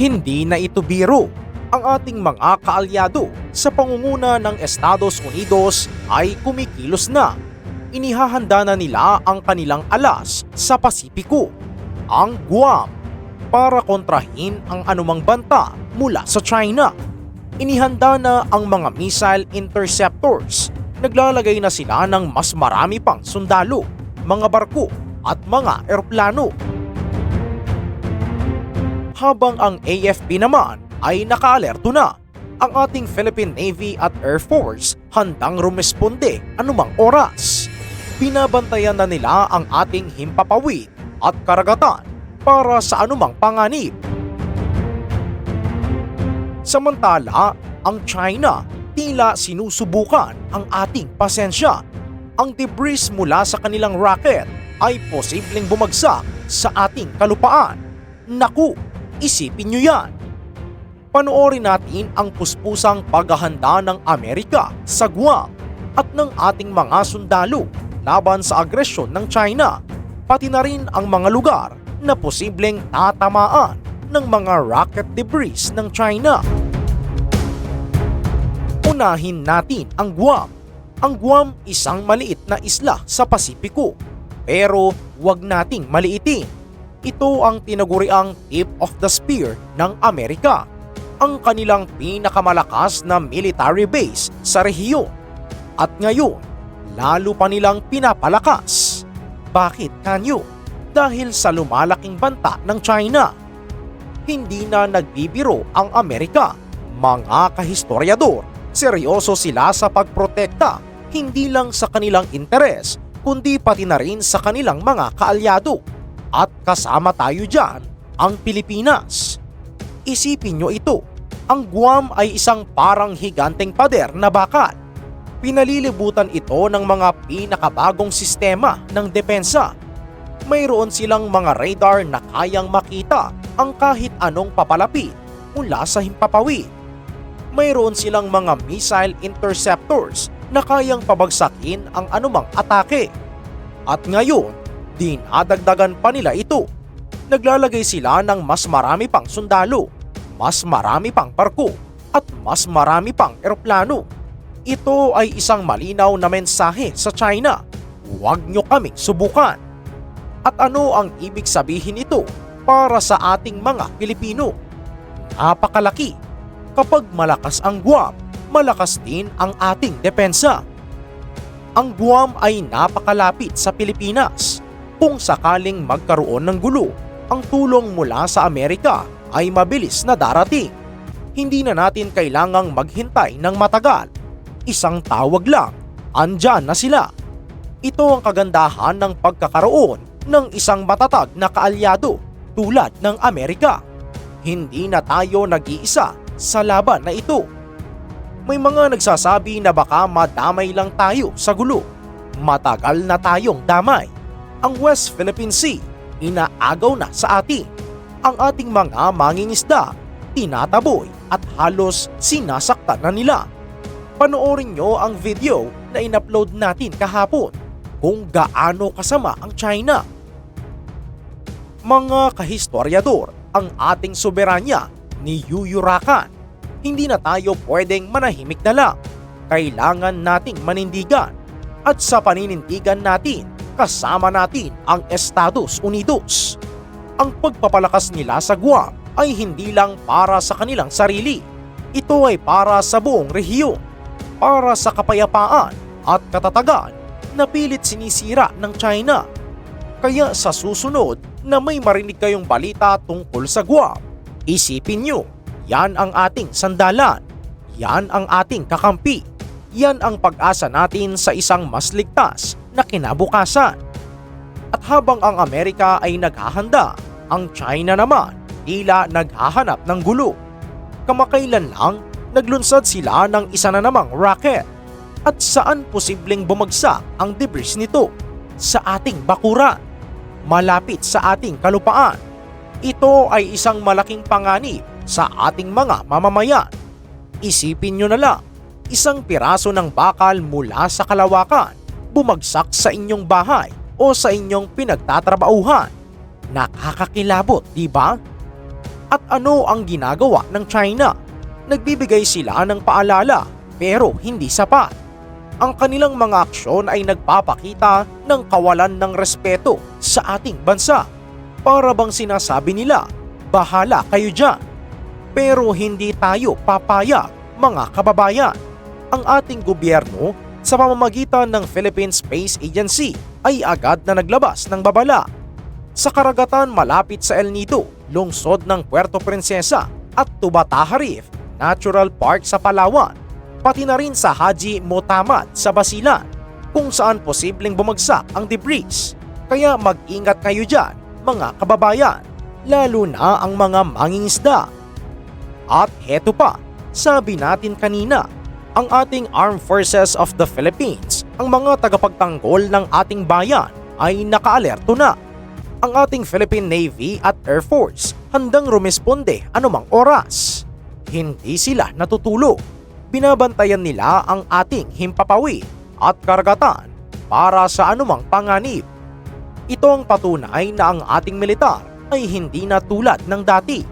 Hindi na ito biro. Ang ating mga kaalyado sa pangunguna ng Estados Unidos ay kumikilos na. Inihahanda na nila ang kanilang alas sa Pasipiko, ang Guam, para kontrahin ang anumang banta mula sa China. Inihanda na ang mga missile interceptors. Naglalagay na sila ng mas marami pang sundalo, mga barko at mga eroplano habang ang AFP naman ay nakaalerto na. Ang ating Philippine Navy at Air Force handang rumesponde anumang oras. Binabantayan na nila ang ating himpapawid at karagatan para sa anumang panganib. Samantala, ang China tila sinusubukan ang ating pasensya. Ang debris mula sa kanilang rocket ay posibleng bumagsak sa ating kalupaan. Naku, Isipin nyo yan. Panoorin natin ang puspusang paghahanda ng Amerika sa Guam at ng ating mga sundalo laban sa agresyon ng China, pati na rin ang mga lugar na posibleng tatamaan ng mga rocket debris ng China. Unahin natin ang Guam. Ang Guam isang maliit na isla sa Pasipiko. Pero wag nating maliitin ito ang tinaguriang tip of the spear ng Amerika, ang kanilang pinakamalakas na military base sa rehiyon. At ngayon, lalo pa nilang pinapalakas. Bakit kanyo? Dahil sa lumalaking banta ng China. Hindi na nagbibiro ang Amerika. Mga kahistoryador, seryoso sila sa pagprotekta hindi lang sa kanilang interes, kundi pati na rin sa kanilang mga kaalyado at kasama tayo dyan, ang Pilipinas. Isipin nyo ito, ang Guam ay isang parang higanteng pader na bakal. Pinalilibutan ito ng mga pinakabagong sistema ng depensa. Mayroon silang mga radar na kayang makita ang kahit anong papalapit mula sa himpapawid. Mayroon silang mga missile interceptors na kayang pabagsakin ang anumang atake. At ngayon, dinadagdagan pa nila ito. Naglalagay sila ng mas marami pang sundalo, mas marami pang barko, at mas marami pang eroplano. Ito ay isang malinaw na mensahe sa China. Huwag nyo kaming subukan. At ano ang ibig sabihin nito para sa ating mga Pilipino? Napakalaki. Kapag malakas ang Guam, malakas din ang ating depensa. Ang Guam ay napakalapit sa Pilipinas kung sakaling magkaroon ng gulo, ang tulong mula sa Amerika ay mabilis na darating. Hindi na natin kailangang maghintay ng matagal. Isang tawag lang, andyan na sila. Ito ang kagandahan ng pagkakaroon ng isang matatag na kaalyado tulad ng Amerika. Hindi na tayo nag-iisa sa laban na ito. May mga nagsasabi na baka madamay lang tayo sa gulo. Matagal na tayong damay ang West Philippine Sea inaagaw na sa atin. Ang ating mga mangingisda, tinataboy at halos sinasaktan na nila. Panoorin nyo ang video na inupload natin kahapon kung gaano kasama ang China. Mga kahistoryador, ang ating soberanya ni Yuyurakan. Hindi na tayo pwedeng manahimik na lang. Kailangan nating manindigan at sa paninindigan natin kasama natin ang Estados Unidos. Ang pagpapalakas nila sa Guam ay hindi lang para sa kanilang sarili. Ito ay para sa buong rehiyon, para sa kapayapaan at katatagan na pilit sinisira ng China. Kaya sa susunod na may marinig kayong balita tungkol sa Guam, isipin nyo, yan ang ating sandalan, yan ang ating kakampi, yan ang pag-asa natin sa isang mas ligtas na kinabukasan. At habang ang Amerika ay naghahanda, ang China naman tila naghahanap ng gulo. Kamakailan lang, naglunsad sila ng isa na namang rocket. At saan posibleng bumagsak ang debris nito? Sa ating bakuran. Malapit sa ating kalupaan. Ito ay isang malaking panganib sa ating mga mamamayan. Isipin nyo na lang, isang piraso ng bakal mula sa kalawakan bumagsak sa inyong bahay o sa inyong pinagtatrabahuhan. Nakakakilabot, di ba? At ano ang ginagawa ng China? Nagbibigay sila ng paalala pero hindi sapat. Ang kanilang mga aksyon ay nagpapakita ng kawalan ng respeto sa ating bansa. Para bang sinasabi nila, bahala kayo dyan. Pero hindi tayo papayag mga kababayan. Ang ating gobyerno sa pamamagitan ng Philippine Space Agency ay agad na naglabas ng babala. Sa karagatan malapit sa El Nido, lungsod ng Puerto Princesa at Tubataha Reef Natural Park sa Palawan, pati na rin sa Haji Motamad sa Basilan kung saan posibleng bumagsak ang debris. Kaya mag-ingat kayo dyan mga kababayan, lalo na ang mga mangingisda. At heto pa, sabi natin kanina, ang ating Armed Forces of the Philippines, ang mga tagapagtanggol ng ating bayan ay nakaalerto na. Ang ating Philippine Navy at Air Force handang rumisponde anumang oras. Hindi sila natutulog. Binabantayan nila ang ating himpapawi at karagatan para sa anumang panganib. Ito ang patunay na ang ating militar ay hindi na tulad ng dati.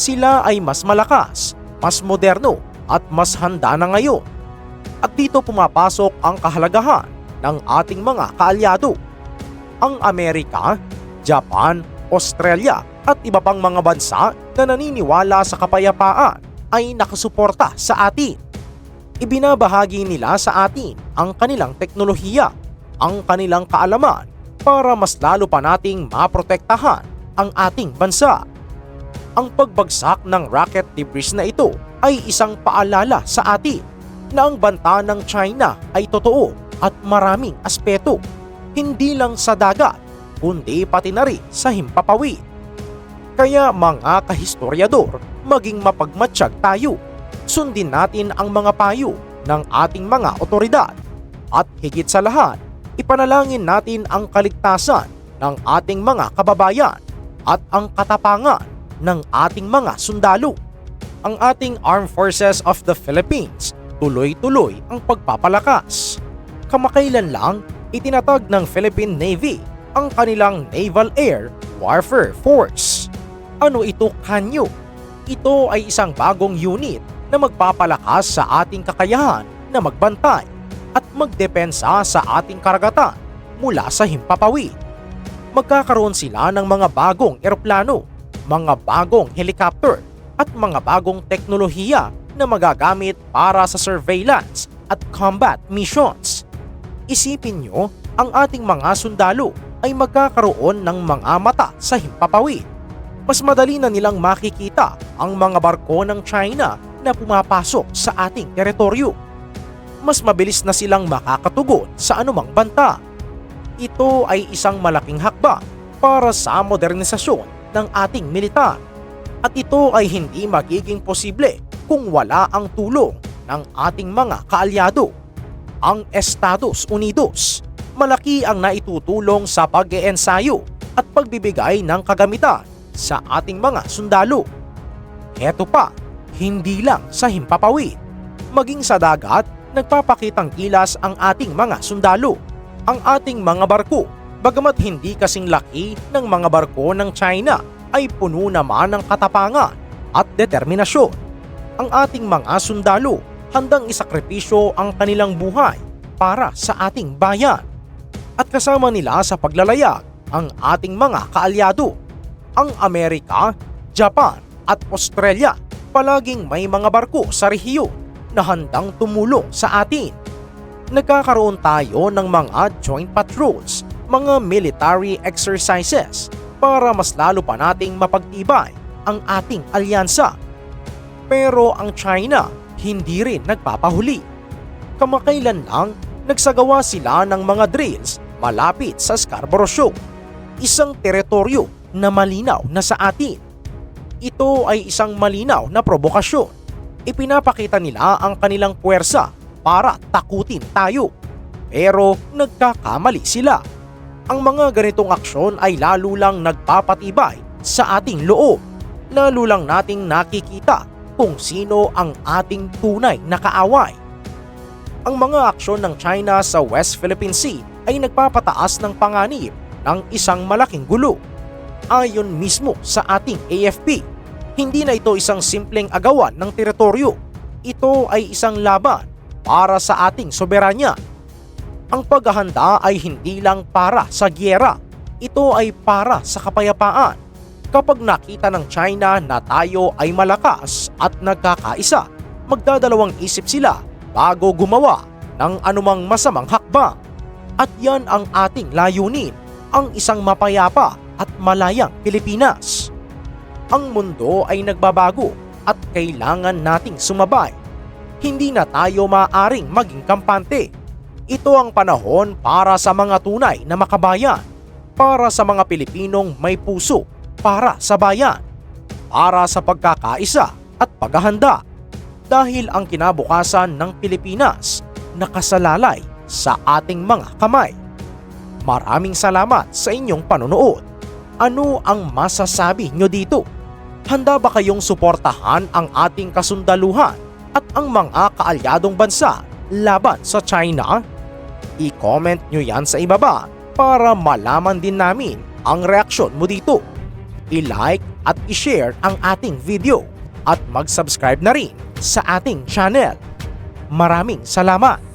Sila ay mas malakas, mas moderno at mas handa na ngayon. At dito pumapasok ang kahalagahan ng ating mga kaalyado. Ang Amerika, Japan, Australia at iba pang mga bansa na naniniwala sa kapayapaan ay nakasuporta sa atin. Ibinabahagi nila sa atin ang kanilang teknolohiya, ang kanilang kaalaman para mas lalo pa nating maprotektahan ang ating bansa. Ang pagbagsak ng rocket debris na ito ay isang paalala sa atin na ang banta ng China ay totoo at maraming aspeto, hindi lang sa dagat, kundi pati na rin sa himpapawid. Kaya mga kahistoryador, maging mapagmatsyag tayo. Sundin natin ang mga payo ng ating mga otoridad. At higit sa lahat, ipanalangin natin ang kaligtasan ng ating mga kababayan at ang katapangan ng ating mga sundalo. Ang ating Armed Forces of the Philippines tuloy-tuloy ang pagpapalakas. Kamakailan lang, itinatag ng Philippine Navy ang kanilang Naval Air Warfare Force. Ano ito kanyo? Ito ay isang bagong unit na magpapalakas sa ating kakayahan na magbantay at magdepensa sa ating karagatan mula sa himpapawid. Magkakaroon sila ng mga bagong eroplano, mga bagong helicopter at mga bagong teknolohiya na magagamit para sa surveillance at combat missions. Isipin nyo, ang ating mga sundalo ay magkakaroon ng mga mata sa himpapawid. Mas madali na nilang makikita ang mga barko ng China na pumapasok sa ating teritoryo. Mas mabilis na silang makakatugon sa anumang banta. Ito ay isang malaking hakbang para sa modernisasyon ng ating militar. At ito ay hindi magiging posible kung wala ang tulong ng ating mga kaalyado. Ang Estados Unidos, malaki ang naitutulong sa pag-eensayo at pagbibigay ng kagamitan sa ating mga sundalo. Heto pa, hindi lang sa himpapawid, maging sa dagat, nagpapakitang kilas ang ating mga sundalo. Ang ating mga barko, bagamat hindi kasing laki ng mga barko ng China, ay puno naman ng katapangan at determinasyon. Ang ating mga sundalo handang isakripisyo ang kanilang buhay para sa ating bayan. At kasama nila sa paglalayag ang ating mga kaalyado. Ang Amerika, Japan at Australia palaging may mga barko sa rehiyon na handang tumulong sa atin. Nagkakaroon tayo ng mga joint patrols, mga military exercises para mas lalo pa nating mapagtibay ang ating alyansa. Pero ang China hindi rin nagpapahuli. Kamakailan lang nagsagawa sila ng mga drills malapit sa Scarborough Shoal, isang teritoryo na malinaw na sa atin. Ito ay isang malinaw na probokasyon. Ipinapakita nila ang kanilang puwersa para takutin tayo. Pero nagkakamali sila. Ang mga ganitong aksyon ay lalo lang nagpapatibay sa ating loob. Lalo lang nating nakikita kung sino ang ating tunay na kaaway. Ang mga aksyon ng China sa West Philippine Sea ay nagpapataas ng panganib ng isang malaking gulo. Ayon mismo sa ating AFP, Hindi na ito isang simpleng agawan ng teritoryo. Ito ay isang laban para sa ating soberanya. Ang paghahanda ay hindi lang para sa gyera. Ito ay para sa kapayapaan. Kapag nakita ng China na tayo ay malakas at nagkakaisa, magdadalawang isip sila bago gumawa ng anumang masamang hakbang. At yan ang ating layunin, ang isang mapayapa at malayang Pilipinas. Ang mundo ay nagbabago at kailangan nating sumabay. Hindi na tayo maaring maging kampante. Ito ang panahon para sa mga tunay na makabayan, para sa mga Pilipinong may puso, para sa bayan, para sa pagkakaisa at paghahanda. Dahil ang kinabukasan ng Pilipinas nakasalalay sa ating mga kamay. Maraming salamat sa inyong panonood. Ano ang masasabi nyo dito? Handa ba kayong suportahan ang ating kasundaluhan at ang mga kaalyadong bansa laban sa China? I-comment nyo yan sa ibaba para malaman din namin ang reaksyon mo dito. I-like at i-share ang ating video at mag-subscribe na rin sa ating channel. Maraming salamat!